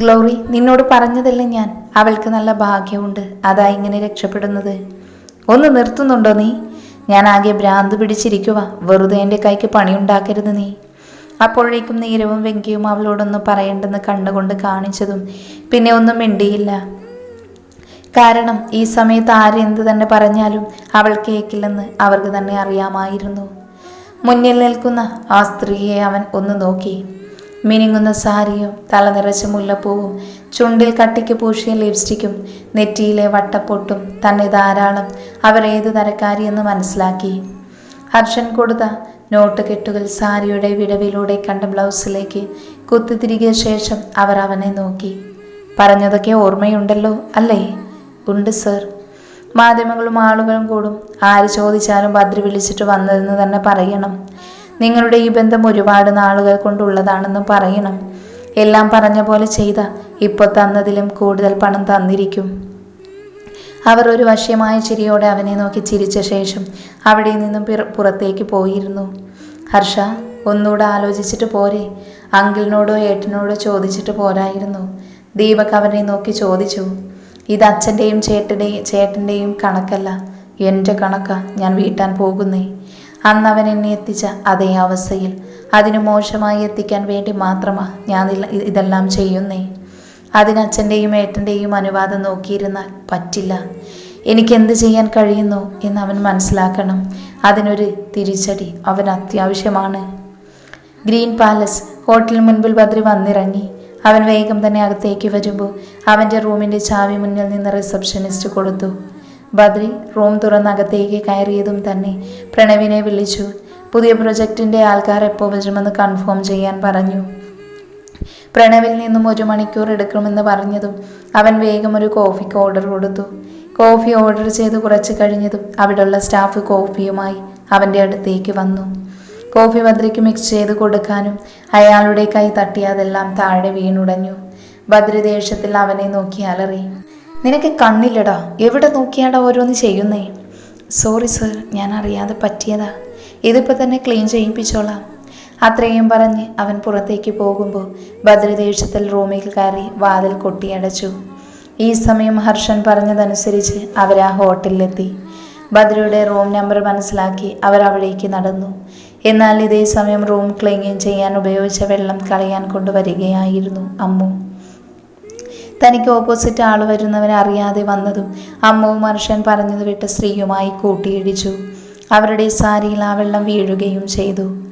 Glory നിന്നോട് പറഞ്ഞതല്ലേ ഞാൻ. അവൾക്ക് നല്ല ഭാഗ്യമുണ്ട്. അതാ ഇങ്ങനെ രക്ഷപ്പെടുന്നത്. ഒന്ന് നിർത്തുന്നുണ്ടോ നീ? ഞാൻ ആകെ ഭ്രാന്ത് പിടിച്ചിരിക്കുക വെറുതെ എന്റെ കൈക്ക് പണിയുണ്ടാക്കരുത് നീ. അപ്പോഴേക്കും നീരവും വെങ്കിയും അവളോടൊന്നും പറയണ്ടെന്ന് കണ്ടുകൊണ്ട് കാണിച്ചതും പിന്നെ ഒന്നും മിണ്ടിയില്ല. കാരണം ഈ സമയത്ത് ആരെന്ത് തന്നെ പറഞ്ഞാലും അവൾ കേൾക്കില്ലെന്ന് അവർക്ക് തന്നെ അറിയാമായിരുന്നു. മുന്നിൽ നിൽക്കുന്ന ആ സ്ത്രീയെ അവൻ ഒന്ന് നോക്കി. മിനുങ്ങുന്ന സാരിയും തലനിറച്ച മുല്ലപ്പൂവും ചുണ്ടിൽ കട്ടിക്ക് പൂശിയ ലിപ്സ്റ്റിക്കും നെറ്റിയിലെ വട്ടപ്പൊട്ടും തന്നെ ധാരാളം അവർ ഏത് തരക്കാരിയെന്ന് മനസ്സിലാക്കി. ഹർഷൻ കൊടുത്ത നോട്ട് കെട്ടുകൾ സാരിയുടെ വിടവിലൂടെ കണ്ട ബ്ലൗസിലേക്ക് കുത്തിത്തിരികിയ ശേഷം അവർ അവനെ നോക്കി. പറഞ്ഞതൊക്കെ ഓർമ്മയുണ്ടല്ലോ അല്ലേ? ഉണ്ട് സർ. മാധ്യമങ്ങളും ആളുകളും കൂടും ആര് ചോദിച്ചാലും ഭദ്ര വിളിച്ചിട്ട് വന്നതെന്ന് തന്നെ പറയണം. നിങ്ങളുടെ ഈ ബന്ധം ഒരുപാട് നാളുകൾ കൊണ്ടുള്ളതാണെന്ന് പറയണം. എല്ലാം പറഞ്ഞ പോലെ ചെയ്ത ഇപ്പൊ തന്നതിലും കൂടുതൽ പണം തന്നിരിക്കും. അവർ ഒരു വശ്യമായ ചിരിയോടെ അവനെ നോക്കി ചിരിച്ച ശേഷം അവിടെ നിന്നും പിറ- പുറത്തേക്ക് പോയിരുന്നു. ഹർഷ ഒന്നുകൂടെ ആലോചിച്ചിട്ട് പോരെ. അങ്കിളിനോടോ ഏട്ടനോടോ ചോദിച്ചിട്ട് പോരായിരുന്നു. ദീപക് അവനെ നോക്കി ചോദിച്ചു ഇത് അച്ഛന്റെയും ചേട്ടന്റെയും ചേട്ടന്റെയും കണക്കല്ല. എന്റെ കണക്കാ ഞാൻ വീട്ടാൻ പോകുന്നേ. അന്ന് അവൻ എന്നെ എത്തിച്ച അതേ അവസ്ഥയിൽ. അതിനു മോശമായി എത്തിക്കാൻ വേണ്ടി മാത്രമാ ഞാൻ ഇതെല്ലാം ചെയ്യുന്നേ. അതിനച്ഛന്റെയും ഏട്ടന്റെയും അനുവാദം നോക്കിയിരുന്നാൽ പറ്റില്ല. എനിക്ക് എന്ത് ചെയ്യാൻ കഴിയുന്നു എന്ന് അവൻ മനസ്സിലാക്കണം. അതിനൊരു തിരിച്ചടി അവൻ അത്യാവശ്യമാണ്. ഗ്രീൻ പാലസ് ഹോട്ടലിന് മുൻപിൽ ബദ്രി വന്നിറങ്ങി. അവൻ വേഗം തന്നെ അകത്തേക്ക് വരുമ്പോൾ അവന്റെ റൂമിന്റെ ചാവി മുന്നിൽ നിന്ന് റിസപ്ഷനിസ്റ്റ് കൊടുത്തു. ബദ്രി റൂം തുറന്ന് അകത്തേക്ക് കയറിയതും തന്നെ. പ്രണവിനെ വിളിച്ചു. പുതിയ പ്രൊജക്റ്റിന്റെ ആൾക്കാർ എപ്പോൾ വരുമെന്ന് കൺഫേം ചെയ്യാൻ പറഞ്ഞു. പ്രണവിൽ നിന്നും ഒരു മണിക്കൂർ എടുക്കുമെന്ന് പറഞ്ഞതും അവൻ വേഗം ഒരു കോഫിക്ക് ഓർഡർ കൊടുത്തു. കോഫി ഓർഡർ ചെയ്ത് കുറച്ച് കഴിഞ്ഞതും അവിടെയുള്ള സ്റ്റാഫ് കോഫിയുമായി അവന്റെ അടുത്തേക്ക് വന്നു. കോഫി ബദ്രിക്ക് മിക്സ് ചെയ്ത് കൊടുക്കാനും അയാളുടെ കൈ തട്ടിയതെല്ലാം താഴെ വീണുടഞ്ഞു. ഭദ്രദേശത്തിൽ അവനെ നോക്കി അലറി. നിനക്ക് കണ്ണില്ലടാ. എവിടെ നോക്കിയാടാ ഓരോന്ന് ചെയ്യുന്നേ? സോറി സർ ഞാൻ അറിയാതെ പറ്റിയതാ. ഇതിപ്പോൾ തന്നെ ക്ലീൻ ചെയ്യിപ്പിച്ചോളാം. അത്രയും പറഞ്ഞ് അവൻ പുറത്തേക്ക് പോകുമ്പോൾ ഭദ്രദേശത്തിൽ റൂമിൽ കയറി വാതിൽ കൊട്ടിയടച്ചു. ഈ സമയം ഹർഷൻ പറഞ്ഞതനുസരിച്ച് അവർ ആ ഹോട്ടലിലെത്തി. ഭദ്രയുടെ റൂം നമ്പർ മനസ്സിലാക്കി അവർ അവിടേക്ക് നടന്നു. എന്നാൽ ഇതേ സമയം റൂം ക്ലീൻ ചെയ്യാൻ ഉപയോഗിച്ച വെള്ളം കളയാൻ കൊണ്ടുവരികയായിരുന്നു അമ്മു. തനിക്ക് ഓപ്പോസിറ്റ് ആൾ വരുന്നവനെ അറിയാതെ വന്നതും അമ്മവും മനുഷ്യൻ പറഞ്ഞത് വിട്ട് സ്ത്രീയുമായി കൂട്ടിയിടിച്ചു. അവരുടെ സാരിയിൽ ആ വെള്ളം വീഴുകയും ചെയ്തു.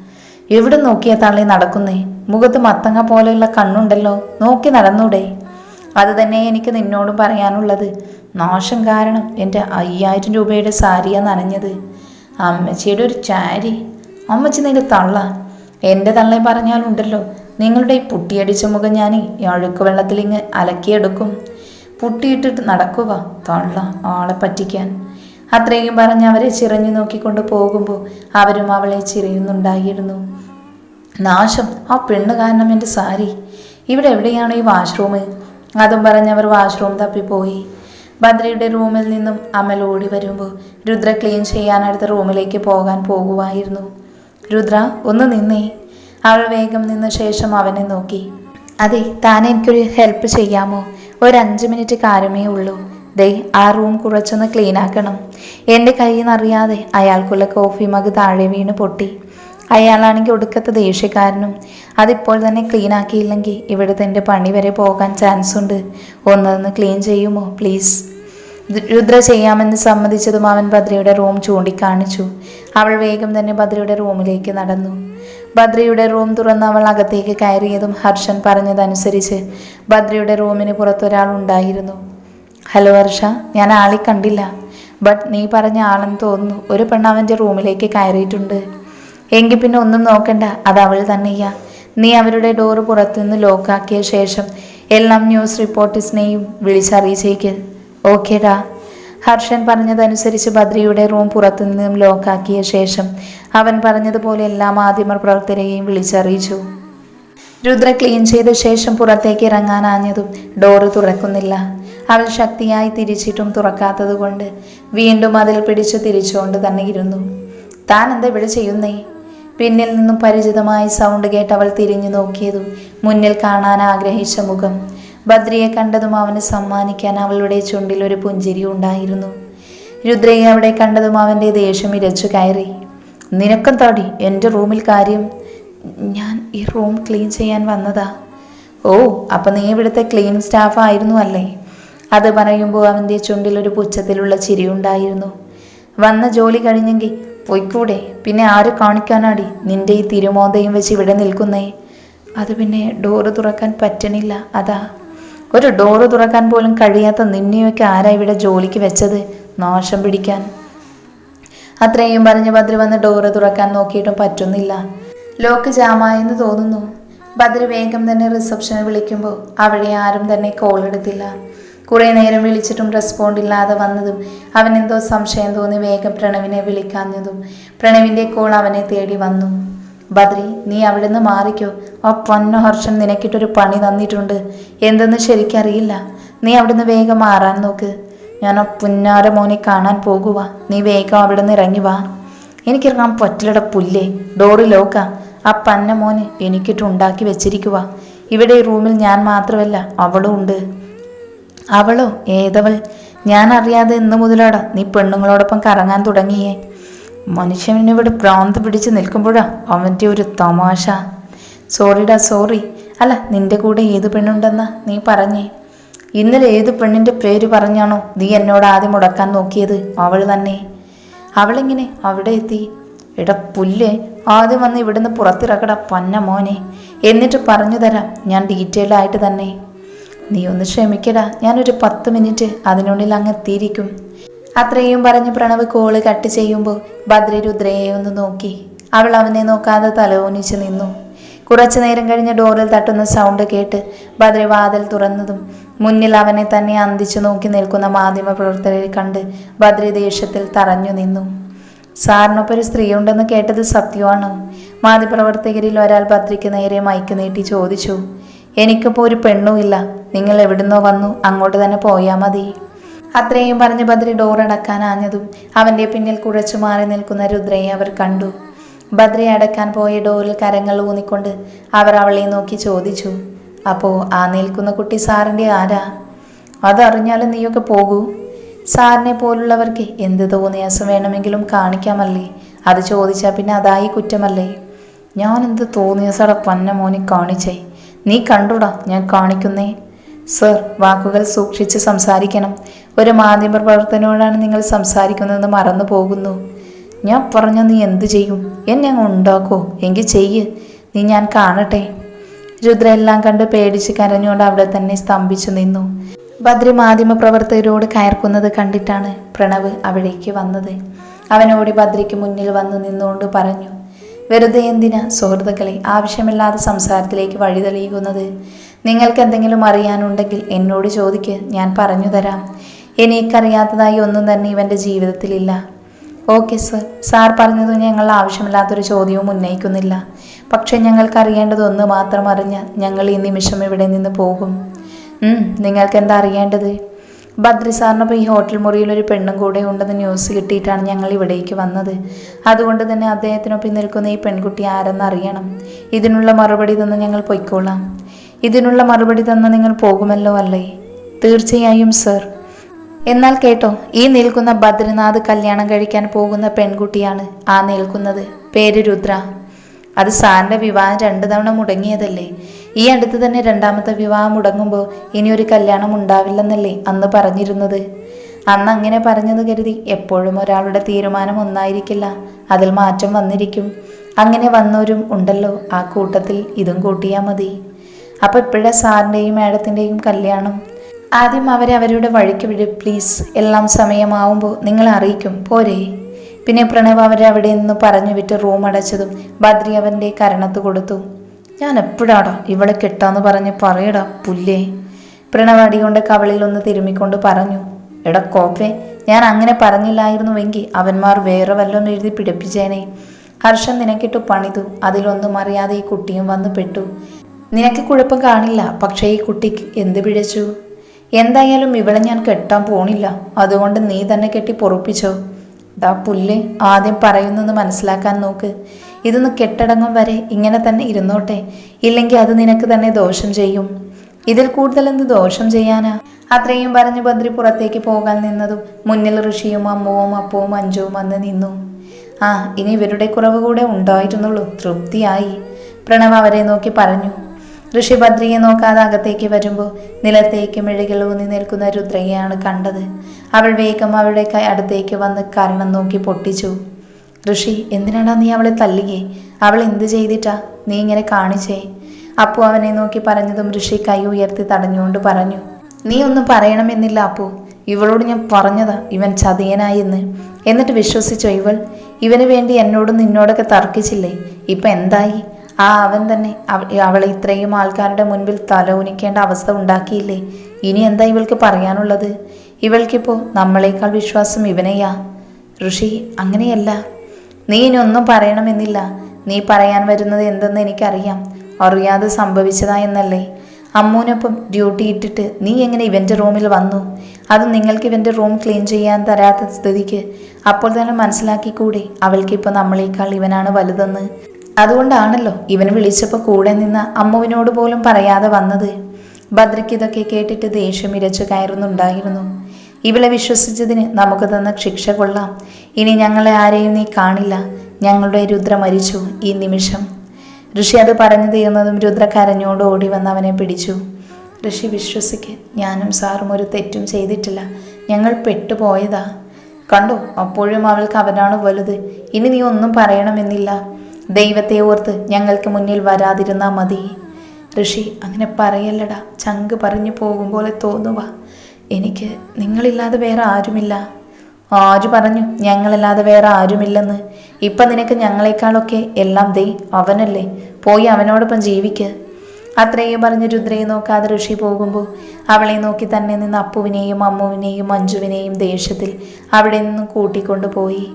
എവിടെ നോക്കിയ തള്ളി നടക്കുന്നേ? മുഖത്ത് മത്തങ്ങ പോലെയുള്ള കണ്ണുണ്ടല്ലോ. നോക്കി നടന്നൂടെ. അത് തന്നെ എനിക്ക് നിന്നോടും പറയാനുള്ളത്. നാശം കാരണം എന്റെ അയ്യായിരം രൂപയുടെ സാരിയാ നനഞ്ഞത്. അമ്മച്ചിയുടെ ഒരു ചാരി. അമ്മച്ചി നിന്റെ തള്ള. എന്റെ തള്ളെ പറഞ്ഞാലുണ്ടല്ലോ. നിങ്ങളുടെ ഈ പുട്ടിയടിച്ച മുഖം ഞാൻ അഴുക്ക് വെള്ളത്തിൽ ഇങ്ങ് അലക്കിയെടുക്കും. പുട്ടിയിട്ടിട്ട് നടക്കുക തള്ള ആളെ പറ്റിക്കാൻ. അത്രയും പറഞ്ഞ് അവരെ ചിറഞ്ഞു നോക്കിക്കൊണ്ട് പോകുമ്പോൾ അവരും അവളെ ചിരിയുന്നുണ്ടായിരുന്നു നാശം ആ പെണ്ണ് കാരണം എന്റെ സാരി. ഇവിടെ എവിടെയാണ് ഈ വാഷ്റൂം? അതും പറഞ്ഞവർ വാഷ്റൂം തപ്പിപ്പോയി. ഭദ്രയുടെ റൂമിൽ നിന്നും അമൽ ഓടി വരുമ്പോൾ രുദ്ര ക്ലീൻ ചെയ്യാനടുത്ത റൂമിലേക്ക് പോകാൻ പോകുമായിരുന്നു. രുദ്ര ഒന്ന് നിന്നേ. അവൾ വേഗം നിന്ന ശേഷം അവനെ നോക്കി. അതെ താൻ എനിക്കൊരു ഹെൽപ്പ് ചെയ്യാമോ? ഒരു അഞ്ച് മിനിറ്റ് കാര്യമേ ഉള്ളൂ. ദേ ആ റൂം കുറച്ചൊന്ന് ക്ലീൻ ആക്കണം. എന്റെ കയ്യിൽ നിന്നറിയാതെ അയാൾക്കുള്ള കോഫി മഗ് താഴെ വീണ് പൊട്ടി. അയാളാണെങ്കിൽ ഒടുക്കത്തെ ദേഷ്യക്കാരനും. അതിപ്പോൾ തന്നെ ക്ലീൻ ആക്കിയില്ലെങ്കിൽ ഇവിടുത്തെ എന്റെ പണി വരെ പോകാൻ ചാൻസ് ഉണ്ട്. ഒന്നൊന്ന് ക്ലീൻ ചെയ്യുമോ പ്ലീസ് രുദ്ര ചെയ്യാമെന്ന് സമ്മതിച്ചതും അവൻ ഭദ്രയുടെ റൂം ചൂണ്ടിക്കാണിച്ചു. അവൾ വേഗം തന്നെ ഭദ്രയുടെ റൂമിലേക്ക് നടന്നു. ഭദ്രയുടെ റൂം തുറന്ന് അവൾ അകത്തേക്ക് കയറിയതും ഹർഷൻ പറഞ്ഞതനുസരിച്ച് ഭദ്രയുടെ റൂമിന് പുറത്തൊരാൾ ഉണ്ടായിരുന്നു. ഹലോ ഹർഷ ഞാൻ ആളെ കണ്ടില്ല. ബട്ട് നീ പറഞ്ഞ ആളെന്ന് തോന്നുന്നു ഒരു പെണ്ണ് അവന്റെ റൂമിലേക്ക് കയറിയിട്ടുണ്ട്. എങ്കിൽ പിന്നെ ഒന്നും നോക്കണ്ട അത് അവൾ തന്നെയാ. നീ അവരുടെ ഡോറ് പുറത്തുനിന്ന് ലോക്കാക്കിയ ശേഷം എല്ലാം ന്യൂസ് റിപ്പോർട്ടേഴ്സിനെയും വിളിച്ചറിയിച്ചേക്ക്. ഓക്കേടാ. ഹർഷൻ പറഞ്ഞതനുസരിച്ച് ബദ്രിയുടെ റൂം പുറത്തുനിന്നും ലോക്കാക്കിയ ശേഷം അവൻ പറഞ്ഞതുപോലെ എല്ലാ മാധ്യമ പ്രവർത്തകരെയും വിളിച്ചറിയിച്ചു. രുദ്ര ക്ലീൻ ചെയ്ത ശേഷം പുറത്തേക്ക് ഇറങ്ങാനാഞ്ഞതും ഡോറ് തുറക്കുന്നില്ല. അവൾ ശക്തിയായി തിരിച്ചിട്ടും തുറക്കാത്തതുകൊണ്ട് വീണ്ടും അതിൽ പിടിച്ച് തിരിച്ചുകൊണ്ട് തന്നെ ഇരുന്നു. താൻ എന്താ ഇവിടെ ചെയ്യുന്നേ? പിന്നിൽ നിന്നും പരിചിതമായ സൗണ്ട് കേട്ട് അവൾ തിരിഞ്ഞു നോക്കിയതും മുന്നിൽ കാണാൻ ആഗ്രഹിച്ച മുഖം ബദ്രിയെ കണ്ടതും അവന് സമ്മാനിക്കാൻ അവളുടെ ചുണ്ടിൽ ഒരു പുഞ്ചിരി ഉണ്ടായിരുന്നു. രുദ്രയെ അവിടെ കണ്ടതും അവന്റെ ദേഷ്യം ഇരച്ചു കയറി. നിനക്കെന്താടി? എന്റെ റൂമിൽ കാര്യം ഞാൻ ഈ റൂം ക്ലീൻ ചെയ്യാൻ വന്നതാ. ഓ അപ്പം നീ ഇവിടുത്തെ ക്ലീൻ സ്റ്റാഫ് ആയിരുന്നു അല്ലേ? അത് പറയുമ്പോൾ അവന്റെ ചുണ്ടിൽ ഒരു പുച്ഛത്തിലുള്ള ചിരി ഉണ്ടായിരുന്നു. വന്ന ജോലി കഴിഞ്ഞെങ്കിൽ പൊയ്ക്കൂടെ. പിന്നെ ആര് കാണിക്കാനാടി നിന്റെ ഈ തിരുമോന്തയും വെച്ച് ഇവിടെ നിൽക്കുന്നേ? അത് പിന്നെ ഡോറ് തുറക്കാൻ പറ്റണില്ല. അതാ. ഒരു ഡോറ് തുറക്കാൻ പോലും കഴിയാത്ത നിന്നെയൊക്കെ ആരാ ഇവിടെ ജോലിക്ക് വെച്ചത്? നാശം പിടിക്കാൻ. അത്രയും പറഞ്ഞ് ബദ്രി വന്ന് ഡോറ് തുറക്കാൻ നോക്കിയിട്ടും പറ്റുന്നില്ല. ലോക്ക് ജാമായെന്ന് തോന്നുന്നു. ബദ്രി വേഗം തന്നെ റിസപ്ഷനിൽ വിളിക്കുമ്പോൾ അവിടെ ആരും തന്നെ കോൾ എടുത്തില്ല. കുറേ നേരം വിളിച്ചിട്ടും റെസ്പോണ്ട് ഇല്ലാതെ വന്നതും അവനെന്തോ സംശയം തോന്നി വേഗം പ്രണവിനെ വിളിക്കാഞ്ഞതും പ്രണവിന്റെ കോൾ അവനെ തേടി വന്നു. ബദ്രി നീ അവിടുന്ന് മാറിക്കോ. ആ പൊന്ന ഹർഷൻ നിനക്കിട്ടൊരു പണി തന്നിട്ടുണ്ട്. എന്തെന്ന് ശരിക്കറിയില്ല. നീ അവിടുന്ന് വേഗം മാറാൻ നോക്ക്. ഞാൻ ആ പുന്നാര മോനെ കാണാൻ പോകുക നീ വേഗം അവിടുന്ന് ഇറങ്ങി വാ. എനിക്കിറങ്ങാൻ പറ്റില്ലട പുല്ലേ. Door lock. ആ പന്ന മോനെ എനിക്കിട്ട് ഉണ്ടാക്കി വെച്ചിരിക്കുക ഇവിടെ ഈ റൂമിൽ ഞാൻ മാത്രമല്ല അവളും ഉണ്ട്. അവളോ ഏതവൾ? ഞാൻ അറിയാതെ ഇന്ന് മുതലാടാ നീ പെണ്ണുങ്ങളോടൊപ്പം കറങ്ങാൻ തുടങ്ങിയേ. മനുഷ്യനിവിടെ പ്രാന്ത് പിടിച്ച് നിൽക്കുമ്പോഴാ അവന്റെ ഒരു തമാശ. സോറിടാ സോറി അല്ല നിന്റെ കൂടെ ഏത് പെണ്ണുണ്ടെന്നാ നീ പറഞ്ഞേ? ഇന്നലെ ഏത് പെണ്ണിന്റെ പേര് പറഞ്ഞാണോ നീ എന്നോട് ആദ്യം മുടക്കാൻ നോക്കിയത്? അവൾ തന്നെ. അവളിങ്ങനെ അവിടെ എത്തി. എടാ പുല്ലേ ആദ്യം വന്ന് ഇവിടുന്ന് പുറത്തിറക്കട പന്ന മോനെ. എന്നിട്ട് പറഞ്ഞു തരാം ഞാൻ ഡീറ്റെയിൽ ആയിട്ട് തന്നെ. നീ ഒന്ന് ക്ഷമിക്കടാ ഞാനൊരു പത്ത് മിനിറ്റ് അതിനുള്ളിൽ അങ്ങ് എത്തിയിരിക്കും. അത്രയും പറഞ്ഞ് പ്രണവ് കോൾ കട്ട് ചെയ്യുമ്പോൾ ബദ്രി രുദ്രയെ ഒന്ന് നോക്കി. അവൾ അവനെ നോക്കാതെ തലവൂനിച്ച് നിന്നു. കുറച്ചു നേരം കഴിഞ്ഞ് ഡോറിൽ തട്ടുന്ന സൗണ്ട് കേട്ട് ഭദ്ര വാതിൽ തുറന്നതും മുന്നിൽ അവനെ തന്നെ അന്തിച്ചു നോക്കി നിൽക്കുന്ന മാധ്യമ പ്രവർത്തകരെ കണ്ട് ഭദ്ര ദേഷ്യത്തിൽ തറഞ്ഞു നിന്നു. സാറിനൊപ്പം ഒരു സ്ത്രീ ഉണ്ടെന്ന് കേട്ടത് സത്യമാണോ? മാധ്യമപ്രവർത്തകരിൽ ഒരാൾ ഭദ്രയ്ക്ക് നേരെ മൈക്ക് നീട്ടി ചോദിച്ചു. എനിക്കിപ്പോൾ ഒരു പെണ്ണുമില്ല നിങ്ങൾ എവിടുന്നോ വന്നു. അങ്ങോട്ട് തന്നെ പോയാൽ മതി. അത്രയും പറഞ്ഞ് ബദ്രി ആഞ്ഞതും അവന്റെ പിന്നിൽ കുഴച്ചു മാറി നിൽക്കുന്ന രുദ്രയെ അവർ കണ്ടു. ബദ്രി അടക്കാൻ പോയ ഡോറിൽ കരങ്ങൾ ഊന്നിക്കൊണ്ട് അവർ അവളെ നോക്കി ചോദിച്ചു അപ്പോ ആ നിൽക്കുന്ന കുട്ടി സാറിന്റെ ആരാ? അതറിഞ്ഞാലും നീയൊക്കെ പോകൂ. സാറിനെ പോലുള്ളവർക്ക് എന്ത് തോന്നിയാസം വേണമെങ്കിലും കാണിക്കാമല്ലേ? അത് ചോദിച്ചാൽ പിന്നെ അതായി കുറ്റമല്ലേ? ഞാൻ എന്ത് തോന്നിയാസട പന്ന മോനെ കാണിച്ചേ. നീ കണ്ടുടാ ഞാൻ കാണിക്കുന്നേ. സർ വാക്കുകൾ സൂക്ഷിച്ച് സംസാരിക്കണം. ഒരു മാധ്യമ പ്രവർത്തനോടാണ് നിങ്ങൾ സംസാരിക്കുന്നതെന്ന് മറന്നു പോകുന്നു. ഞാൻ പറഞ്ഞ നീ എന്ത് ചെയ്യും? എന്നെ അങ്ങ് ഉണ്ടാക്കോ? എങ്കിൽ ചെയ്യ്. നീ ഞാൻ കാണട്ടെ. രുദ്ര എല്ലാം കണ്ട് പേടിച്ച് കരഞ്ഞുകൊണ്ട് അവിടെ തന്നെ സ്തംഭിച്ചു നിന്നു. ബദ്രി മാധ്യമ പ്രവർത്തകരോട് കയർക്കുന്നത് കണ്ടിട്ടാണ് പ്രണവ് അവിടേക്ക് വന്നത്. അവനോടി ബദ്രിക്ക് മുന്നിൽ വന്നു നിന്നുകൊണ്ട് പറഞ്ഞു വെറുതെ എന്തിനാ സുഹൃത്തുക്കളെ? ആവശ്യമില്ലാത്ത സംസാരത്തിലേക്ക് വഴിതെളിയുന്നത്. നിങ്ങൾക്ക് എന്തെങ്കിലും അറിയാനുണ്ടെങ്കിൽ എന്നോട് ചോദിക്ക് ഞാൻ പറഞ്ഞു തരാം. എനിക്കറിയാത്തതായി ഒന്നും തന്നെ ഇവന്റെ ജീവിതത്തിലില്ല. Okay sir. സാർ പറഞ്ഞത് ഞങ്ങൾ ആവശ്യമില്ലാത്തൊരു ചോദ്യവും ഉന്നയിക്കുന്നില്ല. പക്ഷെ ഞങ്ങൾക്ക് അറിയേണ്ടത് ഒന്ന് മാത്രം അറിഞ്ഞാൽ ഞങ്ങൾ ഈ നിമിഷം ഇവിടെ നിന്ന് പോകും. നിങ്ങൾക്ക് എന്താ അറിയേണ്ടത്? ബദ്രി സാറിനൊപ്പം ഈ ഹോട്ടൽ മുറിയിൽ ഒരു പെണ്ണും കൂടെ ഉണ്ടെന്ന് ന്യൂസ് കിട്ടിയിട്ടാണ് ഞങ്ങൾ ഇവിടേക്ക് വന്നത്. അതുകൊണ്ട് തന്നെ അദ്ദേഹത്തിനൊപ്പം നിൽക്കുന്ന ഈ പെൺകുട്ടി ആരെന്ന് അറിയണം. ഇതിനുള്ള മറുപടി തന്നെ ഞങ്ങൾ പൊയ്ക്കോളാം. ഇതിനുള്ള മറുപടി തന്ന് നിങ്ങൾ പോകുമല്ലോ അല്ലേ? തീർച്ചയായും സർ. എന്നാൽ കേട്ടോ ഈ നിൽക്കുന്ന ബദ്രിനാഥ് കല്യാണം കഴിക്കാൻ പോകുന്ന പെൺകുട്ടിയാണ് ആ നിൽക്കുന്നത്. പേര് രുദ്ര. അത് സാറിന്റെ വിവാഹം രണ്ടു തവണ മുടങ്ങിയതല്ലേ? ഈ അടുത്ത് തന്നെ രണ്ടാമത്തെ വിവാഹം മുടങ്ങുമ്പോൾ ഇനി ഒരു കല്യാണം ഉണ്ടാവില്ലെന്നല്ലേ അന്ന് പറഞ്ഞിരുന്നത്? അന്ന് അങ്ങനെ പറഞ്ഞത് കരുതി എപ്പോഴും ഒരാളുടെ തീരുമാനം ഒന്നായിരിക്കില്ല. അതിൽ മാറ്റം വന്നിരിക്കും. അങ്ങനെ വന്നവരും ഉണ്ടല്ലോ ആ കൂട്ടത്തിൽ. ഇതും കൂട്ടിയാൽ മതി. അപ്പോൾ ഇപ്പോഴാണ് സാറിന്റെയും മാഡത്തിന്റെയും കല്യാണം. ആദ്യം അവരെ അവരുടെ വഴിക്ക് വിട് പ്ലീസ് എല്ലാം സമയമാവുമ്പോൾ നിങ്ങൾ അറിയിക്കും. പോരെ. പിന്നെ പ്രണവ് അവരെ അവിടെ നിന്ന് പറഞ്ഞു വിട്ട് റൂം അടച്ചതും ബദ്രി അവന്റെ കരണത്ത് കൊടുത്തു. ഞാൻ എപ്പോഴാടാ ഇവിടെ കിട്ടാന്ന് പറഞ്ഞ് പറയടാ പുല്ലേ? പ്രണവ് അടികൊണ്ട് കവളിൽ ഒന്ന് തിരുമ്മിക്കൊണ്ട് പറഞ്ഞു എടാ കോപ്പേ ഞാൻ അങ്ങനെ പറഞ്ഞില്ലായിരുന്നുവെങ്കിൽ അവന്മാർ വേറെ വല്ലൊന്നും എഴുതി പിടിപ്പിച്ചേനെ. ഹർഷൻ നിനക്കിട്ടു പണിതു. അതിലൊന്നും അറിയാതെ ഈ കുട്ടിയും വന്നു പെട്ടു. നിനക്ക് കുഴപ്പം കാണില്ല പക്ഷേ ഈ കുട്ടിക്ക് എന്ത് പിഴച്ചു? എന്തായാലും ഇവളെ ഞാൻ കെട്ടാൻ പോണില്ല. അതുകൊണ്ട് നീ തന്നെ കെട്ടി പൊറുപ്പിച്ചോ? ദാ പുല്ല് ആദ്യം പറയുന്നത് മനസ്സിലാക്കാൻ നോക്ക്. ഇതൊന്ന് കെട്ടടങ്ങും വരെ ഇങ്ങനെ തന്നെ ഇരുന്നോട്ടെ. ഇല്ലെങ്കിൽ അത് നിനക്ക് തന്നെ ദോഷം ചെയ്യും. ഇതിൽ കൂടുതൽ എന്ത് ദോഷം ചെയ്യാനാ? അത്രയും പറഞ്ഞു ബദ്രി പുറത്തേക്ക് പോകാൻ നിന്നതും മുന്നിൽ ഋഷിയും അമ്മുവും അപ്പവും അഞ്ചുവും വന്ന് നിന്നു. ആ ഇനി ഇവരുടെ കുറവ് കൂടെ ഉണ്ടായിരുന്നുള്ളൂ. തൃപ്തിയായി. പ്രണവ് അവരെ നോക്കി പറഞ്ഞു. ഋഷി ബദ്രിയെ നോക്കാതെ അകത്തേക്ക് വരുമ്പോൾ നിലത്തേക്ക് മെഴുകിൽ ഊന്നി നിൽക്കുന്ന രുദ്രയെയാണ് കണ്ടത്. അവൾ വേഗം അവളുടെ അടുത്തേക്ക് വന്ന് കരണം നോക്കി പൊട്ടിച്ചു. ഋഷി എന്തിനാടാ നീ അവളെ തല്ലിയേ? അവൾ എന്ത് ചെയ്തിട്ടാ? നീ ഇങ്ങനെ കാണിച്ചേ? അപ്പു അവനെ നോക്കി പറഞ്ഞതും ഋഷി കൈ ഉയർത്തി തടഞ്ഞുകൊണ്ട് പറഞ്ഞു നീ ഒന്നും പറയണമെന്നില്ല അപ്പു. ഇവളോട് ഞാൻ പറഞ്ഞതാ ഇവൻ ചതിയനായി എന്ന് എന്നിട്ട് വിശ്വസിച്ചോ ഇവൾ? ഇവന് വേണ്ടി എന്നോടും നിന്നോടൊക്കെ തർക്കിച്ചില്ലേ? ഇപ്പം എന്തായി? ആ അവൻ തന്നെ അവ- അവളെ ഇത്രയും ആൾക്കാരുടെ മുൻപിൽ തല ഊനിക്കേണ്ട അവസ്ഥ ഉണ്ടാക്കിയില്ലേ? ഇനി എന്താ ഇവൾക്ക് പറയാനുള്ളത്? ഇവൾക്കിപ്പോൾ നമ്മളേക്കാൾ വിശ്വാസം ഇവനെയാ. ഋഷി അങ്ങനെയല്ല. നീ ഇനി ഒന്നും പറയണമെന്നില്ല. നീ പറയാൻ വരുന്നത് എന്തെന്ന് എനിക്കറിയാം. അറിയാതെ സംഭവിച്ചതാ എന്നല്ലേ. അമ്മൂനൊപ്പം ഡ്യൂട്ടി ഇട്ടിട്ട് നീ എങ്ങനെ ഇവന്റെ റൂമിൽ വന്നു? അത് നിങ്ങൾക്ക് ഇവന്റെ റൂം ക്ലീൻ ചെയ്യാൻ തരാത്ത സ്ഥിതിക്ക് അപ്പോൾ തന്നെ മനസ്സിലാക്കിക്കൂടെ അവൾക്കിപ്പോൾ നമ്മളേക്കാൾ ഇവനാണ് വലുതെന്ന്? അതുകൊണ്ടാണല്ലോ ഇവൻ വിളിച്ചപ്പോൾ കൂടെ നിന്ന അമ്മുവിനോട് പോലും പറയാതെ വന്നത്. ഭദ്രയ്ക്ക് ഇതൊക്കെ കേട്ടിട്ട് ദേഷ്യം ഇരച്ചു കയറുന്നുണ്ടായിരുന്നു. ഇവളെ വിശ്വസിച്ചതിന് നമുക്ക് തന്ന ശിക്ഷ കൊള്ളാം. ഇനി ഞങ്ങളെ ആരെയും നീ കാണില്ല. ഞങ്ങളുടെ രുദ്ര മരിച്ചു ഈ നിമിഷം. ഋഷി അത് പറഞ്ഞു തീർന്നതും രുദ്ര കരഞ്ഞോട് ഓടി വന്ന് അവനെ പിടിച്ചു. ഋഷി വിശ്വസിക്ക് ഞാനും സാറും ഒരു തെറ്റും ചെയ്തിട്ടില്ല. ഞങ്ങൾ പെട്ടുപോയതാ. കണ്ടോ അപ്പോഴും അവൾക്ക് അവനാണ് വലുത്. ഇനി നീ ഒന്നും പറയണമെന്നില്ല. ദൈവത്തെ ഓർത്ത് ഞങ്ങൾക്ക് മുന്നിൽ വരാതിരുന്നാ മതി. ഋഷി അങ്ങനെ പറയല്ലടാ. ചങ്ക് പറഞ്ഞു പോകും പോലെ തോന്നുക എനിക്ക് നിങ്ങളില്ലാതെ വേറെ ആരുമില്ല. ആര് പറഞ്ഞു ഞങ്ങളല്ലാതെ വേറെ ആരുമില്ലെന്ന്? ഇപ്പൊ നിനക്ക് ഞങ്ങളെക്കാളൊക്കെ എല്ലാം ദൈ അവനല്ലേ. പോയി അവനോടൊപ്പം ജീവിക്ക്. അത്രയും പറഞ്ഞ് രുദ്രയെ നോക്കാതെ ഋഷി പോകുമ്പോൾ അവളെ നോക്കി തന്നെ നിന്ന് അപ്പുവിനെയും അമ്മുവിനെയും മഞ്ജുവിനെയും ദേഷ്യത്തിൽ അവിടെ നിന്നും കൂട്ടിക്കൊണ്ടുപോയി.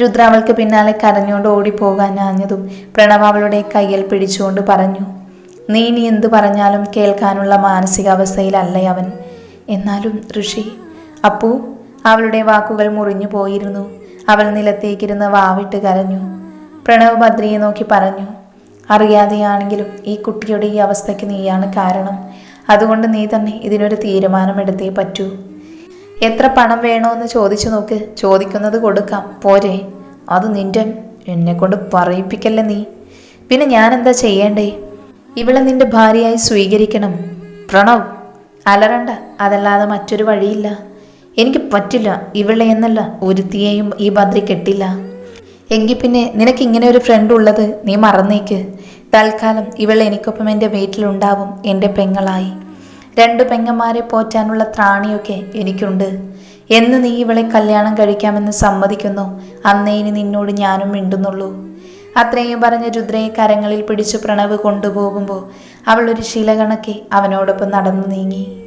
രുദ്ര അവൾക്ക് പിന്നാലെ കരഞ്ഞുകൊണ്ട് ഓടിപ്പോകാൻ ആഞ്ഞതും പ്രണവ് അവളുടെ കയ്യിൽ പിടിച്ചുകൊണ്ട് പറഞ്ഞു നീ ഇനി എന്തു പറഞ്ഞാലും കേൾക്കാനുള്ള മാനസികാവസ്ഥയിലല്ലേ അവൻ? എന്നാലും ഋഷി അപ്പു അവളുടെ വാക്കുകൾ മുറിഞ്ഞു പോയിരുന്നു. അവൾ നിലത്തേക്കിരുന്ന് വാവിട്ട് കരഞ്ഞു. പ്രണവ് ഭദ്രയെ നോക്കി പറഞ്ഞു അറിയാതെയാണെങ്കിലും ഈ കുട്ടിയുടെ ഈ അവസ്ഥയ്ക്ക് നീയാണ് കാരണം. അതുകൊണ്ട് നീ തന്നെ ഇതിനൊരു തീരുമാനമെടുത്തേ പറ്റൂ. എത്ര പണം വേണോന്ന് ചോദിച്ചു നോക്ക്. ചോദിക്കുന്നത് കൊടുക്കാം. പോരെ. അത് നിന്റെ എന്നെ കൊണ്ട് പറയിപ്പിക്കല്ലേ നീ. പിന്നെ ഞാൻ എന്താ ചെയ്യേണ്ടേ? ഇവളെ നിന്റെ ഭാര്യയായി സ്വീകരിക്കണം. പ്രണവ് അലറണ്ട. അതല്ലാതെ മറ്റൊരു വഴിയില്ല. എനിക്ക് പറ്റില്ല ഇവളെ എന്നല്ല ഒരുത്തിയെയും ഈ ഭദ്രി കെട്ടില്ല. എങ്കിൽ പിന്നെ നിനക്ക് ഇങ്ങനെ ഒരു ഫ്രണ്ട് ഉള്ളത് നീ മറന്നേക്ക്. തൽക്കാലം ഇവൾ എനിക്കൊപ്പം എന്റെ വീട്ടിലുണ്ടാവും എന്റെ പെങ്ങളായി. രണ്ടു പെങ്ങന്മാരെ പോറ്റാനുള്ള ത്രാണിയൊക്കെ എനിക്കുണ്ട്. എന്ന് നീ ഇവളെ കല്യാണം കഴിക്കാമെന്ന് സമ്മതിക്കുന്നു. അന്നേ ഇനി നിന്നോട് ഞാനും മിണ്ടുന്നുള്ളൂ. അത്രയും പറഞ്ഞ് രുദ്രയെ കരങ്ങളിൽ പിടിച്ചു പ്രണവ് കൊണ്ടുപോകുമ്പോൾ അവൾ ഒരു അവനോടൊപ്പം നടന്നു നീങ്ങി.